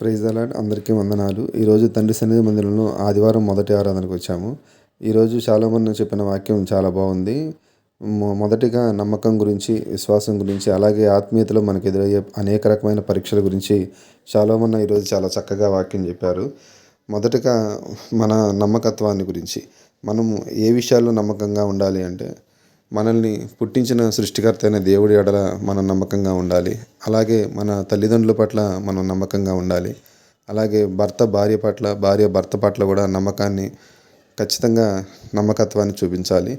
Praise అలాడ్ అందరికీ వందనాలు. ఈరోజు తండ్రి సన్నిధి మందిరంలో ఆదివారం మొదటి ఆరాధనకు వచ్చాము. ఈరోజు చాలామంది చెప్పిన వాక్యం చాలా బాగుంది. మొ మొదటిగా నమ్మకం గురించి విశ్వాసం గురించి అలాగే ఆత్మీయతలో మనకు ఎదురయ్యే అనేక రకమైన పరీక్షల గురించి చాలామంది ఈరోజు చాలా చక్కగా వాక్యం చెప్పారు. మొదటగా మన నమ్మకత్వాన్ని గురించి మనము ఏ విషయాల్లో నమ్మకంగా ఉండాలి అంటే మనల్ని పుట్టించిన సృష్టికర్త అయిన దేవుడి ఎడల మనం నమ్మకంగా ఉండాలి. అలాగే మన తల్లిదండ్రుల పట్ల మనం నమ్మకంగా ఉండాలి. అలాగే భర్త భార్య పట్ల భార్య భర్త పట్ల కూడా నమ్మకాన్ని ఖచ్చితంగా నమ్మకత్వాన్ని చూపించాలి.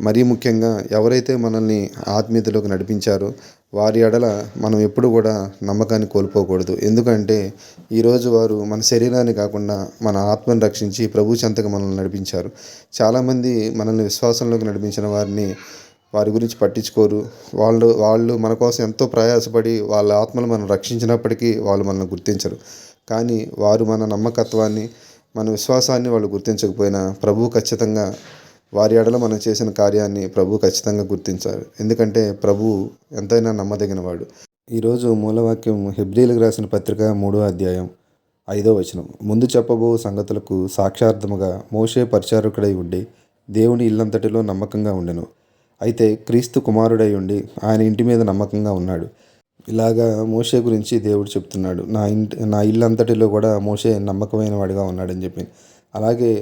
మరీ ముఖ్యంగా ఎవరైతే మనల్ని ఆత్మీయతలోకి నడిపించారో వారి ఎడల మనం ఎప్పుడు కూడా నమ్మకాన్ని కోల్పోకూడదు. ఎందుకంటే ఈరోజు వారు మన శరీరాన్ని కాకుండా మన ఆత్మను రక్షించి ప్రభు చెంతకు మనల్ని నడిపించారు. చాలామంది మనల్ని విశ్వాసంలోకి నడిపించిన వారిని వారి గురించి పట్టించుకోరు. వాళ్ళు వాళ్ళు మన కోసం ఎంతో ప్రయాసపడి వాళ్ళ ఆత్మలు మనం రక్షించినప్పటికీ వాళ్ళు మనల్ని గుర్తించరు. కానీ వారు మన నమ్మకత్వాన్ని మన విశ్వాసాన్ని వాళ్ళు గుర్తించకపోయినా ప్రభు ఖచ్చితంగా వారి ఎడల మనం చేసిన కార్యాన్ని ప్రభు ఖచ్చితంగా గుర్తించారు ఎందుకంటే ప్రభు ఎంతైనా నమ్మదగినవాడు. ఈరోజు మూలవాక్యం హెబ్రిలకు రాసిన పత్రిక మూడో అధ్యాయం ఐదో వచనం. ముందు చెప్పబో సంగతులకు సాక్షార్థముగా మోషే పరిచారకుడై ఉండి దేవుని ఇల్లంతటిలో నమ్మకంగా ఉండెను. అయితే క్రీస్తు కుమారుడై ఉండి ఆయన ఇంటి మీద నమ్మకంగా ఉన్నాడు. ఇలాగా మోషే గురించి దేవుడు చెప్తున్నాడు. నా ఇంటి నా ఇల్లంతటిలో కూడా మోషే నమ్మకమైన వాడిగా ఉన్నాడని చెప్పి. అలాగే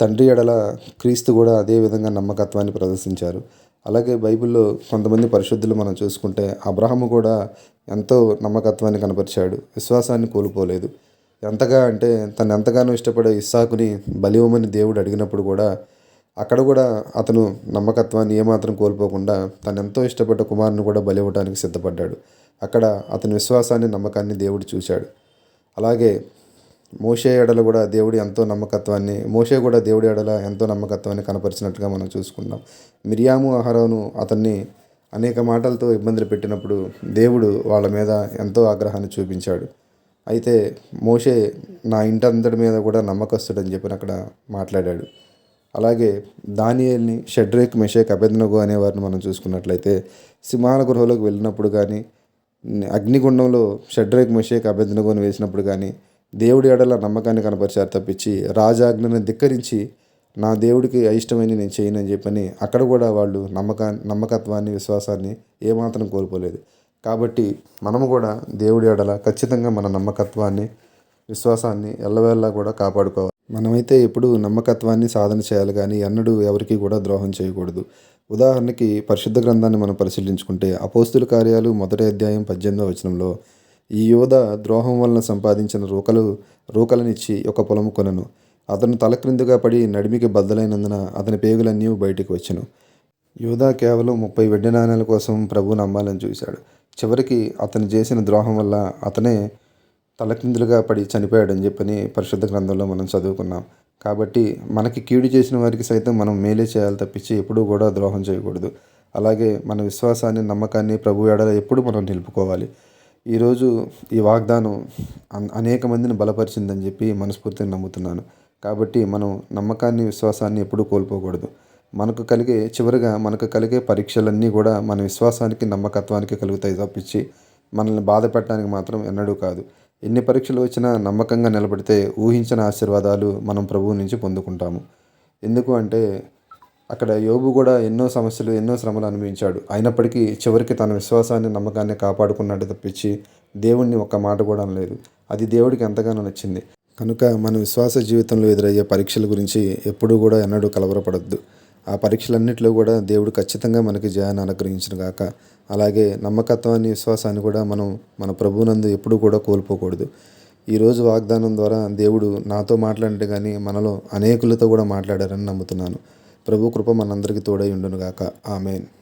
తండ్రి ఎడల క్రీస్తు కూడా అదే విధంగా నమ్మకత్వాన్ని ప్రదర్శించారు. అలాగే బైబిల్లో కొంతమంది పరిశుద్ధులు మనం చూసుకుంటే అబ్రహము కూడా ఎంతో నమ్మకత్వాన్ని కనపరిచాడు. విశ్వాసాన్ని కోల్పోలేదు. ఎంతగా అంటే తను ఎంతగానో ఇష్టపడే ఇస్సాకుని బలివమని దేవుడు అడిగినప్పుడు కూడా అక్కడ కూడా అతను నమ్మకత్వాన్ని ఏమాత్రం కోల్పోకుండా తను ఎంతో ఇష్టపడ్డ కుమారుని కూడా బలి ఇవ్వడానికి సిద్ధపడ్డాడు. అక్కడ అతని విశ్వాసాన్ని నమ్మకాన్ని దేవుడు చూశాడు. అలాగే మోషే ఎడల కూడా దేవుడు ఎంతో నమ్మకత్వాన్ని మోషే కూడా దేవుడి ఎడల ఎంతో నమ్మకత్వాన్ని కనపరిచినట్టుగా మనం చూసుకున్నాం మిరియాము అహరోను అతన్ని అనేక మాటలతో ఇబ్బందులు పెట్టినప్పుడు దేవుడు వాళ్ళ మీద ఎంతో ఆగ్రహాన్ని చూపించాడు. అయితే మోషే నా ఇంటంతటి మీద కూడా నమ్మకస్తుడని చెప్పి అక్కడ మాట్లాడాడు. అలాగే దానియల్ని షడ్రేక్ మెషేక్ అభెజ్ఞగు అనేవారిని మనం చూసుకున్నట్లయితే సింహాల గృహలోకి వెళ్ళినప్పుడు కానీ అగ్నిగుండంలో షడ్రేక్ మెషేక్ అభ్యర్థనగుని వేసినప్పుడు కానీ దేవుడి ఎడల నమ్మకాన్ని కనపరిచారు తప్పించి రాజాజ్ఞను ధిక్కరించి నా దేవుడికి అయిష్టమైన నేను చేయనని చెప్పని అక్కడ కూడా వాళ్ళు నమ్మకా నమ్మకత్వాన్ని విశ్వాసాన్ని ఏమాత్రం కోల్పోలేదు. కాబట్టి మనము కూడా దేవుడి ఎడల ఖచ్చితంగా మన నమ్మకత్వాన్ని విశ్వాసాన్ని ఎల్లవేళ్ళ కూడా కాపాడుకోవాలి. మనమైతే ఎప్పుడు నమ్మకత్వాన్ని సాధన చేయాలి కానీ ఎన్నడూ ఎవరికి కూడా ద్రోహం చేయకూడదు. ఉదాహరణకి పరిశుద్ధ గ్రంథాన్ని మనం పరిశీలించుకుంటే అపోస్తుల కార్యాలు మొదటి అధ్యాయం పద్దెనిమిదో వచనంలో ఈ యోధ ద్రోహం వలన సంపాదించిన రూకలు రూకలనిచ్చి ఒక పొలము కొనను. అతను తలక్రిందుగా పడి నడిమికి బద్దలైనందున అతని పేగులన్నీ బయటికి వచ్చను. యోధా కేవలం ముప్పై వెండి నాణ్యాల కోసం ప్రభు నమ్మాలని చూశాడు. చివరికి అతను చేసిన ద్రోహం వల్ల అతనే తలకిందులుగా పడి చనిపోయాడని చెప్పని పరిశుద్ధ గ్రంథంలో మనం చదువుకున్నాం. కాబట్టి మనకి కీడు చేసిన వారికి సైతం మనం మేలే చేయాలి తప్పించి ఎప్పుడూ కూడా ద్రోహం చేయకూడదు. అలాగే మన విశ్వాసాన్ని నమ్మకాన్ని ప్రభు ఎడల ఎప్పుడు మనం నిలుపుకోవాలి. ఈరోజు ఈ వాగ్దానం అనేక మందిని బలపరిచిందని చెప్పి మనస్ఫూర్తిగా నమ్ముతున్నాను. కాబట్టి మనం నమ్మకాన్ని విశ్వాసాన్ని ఎప్పుడూ కోల్పోకూడదు. మనకు కలిగే చివరిగా మనకు కలిగే పరీక్షలన్నీ కూడా మన విశ్వాసానికి నమ్మకత్వానికి కలుగుతాయి తప్పించి మనల్ని బాధ పెట్టడానికి మాత్రం ఎన్నడూ కాదు. ఎన్ని పరీక్షలు వచ్చినా నమ్మకంగా నిలబడితే ఊహించిన ఆశీర్వాదాలు మనం ప్రభువు నుంచి పొందుకుంటాము. ఎందుకు అంటే అక్కడ యోబు కూడా ఎన్నో సమస్యలు ఎన్నో శ్రమలు అనుభవించాడు. అయినప్పటికీ చివరికి తన విశ్వాసాన్ని నమ్మకాన్ని కాపాడుకున్నట్టు తప్పించి దేవుణ్ణి ఒక్క మాట కూడా అనలేదు. అది దేవుడికి ఎంతగానో నచ్చింది. కనుక మన విశ్వాస జీవితంలో ఎదురయ్యే పరీక్షల గురించి ఎప్పుడూ కూడా ఎన్నడూ కలవరపడద్దు. ఆ పరీక్షలన్నింటిలో కూడా దేవుడు ఖచ్చితంగా మనకి జయాన్ని అనుగ్రహించిన గాక. అలాగే నమ్మకత్వాన్ని విశ్వాసాన్ని కూడా మనం మన ప్రభువునందు ఎప్పుడూ కూడా కోల్పోకూడదు. ఈరోజు వాగ్దానం ద్వారా దేవుడు నాతో మాట్లాడితే కానీ మనలో అనేకులతో కూడా మాట్లాడారని నమ్ముతున్నాను. ప్రభు కృప మనందరికీ తోడై ఉండునుగాక. ఆమెన్.